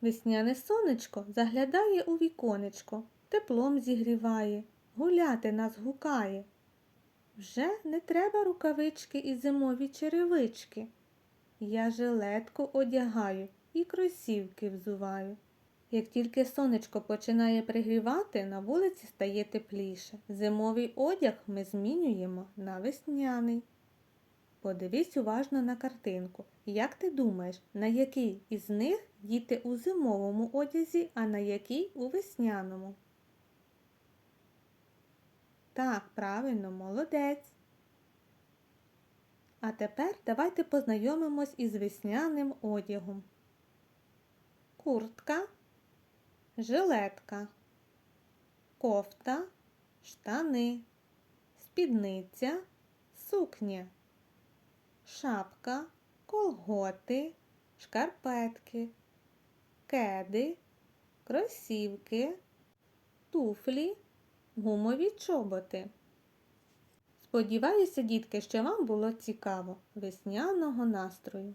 Весняне сонечко заглядає у віконечко, теплом зігріває, гуляти нас гукає. Вже не треба рукавички і зимові черевички. Я жилетку одягаю і кросівки взуваю. Як тільки сонечко починає пригрівати, на вулиці стає тепліше. Зимовий одяг ми змінюємо на весняний. Подивись уважно на картинку. Як ти думаєш, на який із них діти у зимовому одязі, а на який у весняному? Так, правильно, молодець. А тепер давайте познайомимось із весняним одягом. Куртка, жилетка, кофта, штани, спідниця, сукня, шапка, колготи, шкарпетки, кеди, кросівки, туфлі, гумові чоботи. Сподіваюся, дітки, що вам було цікаво весняного настрою.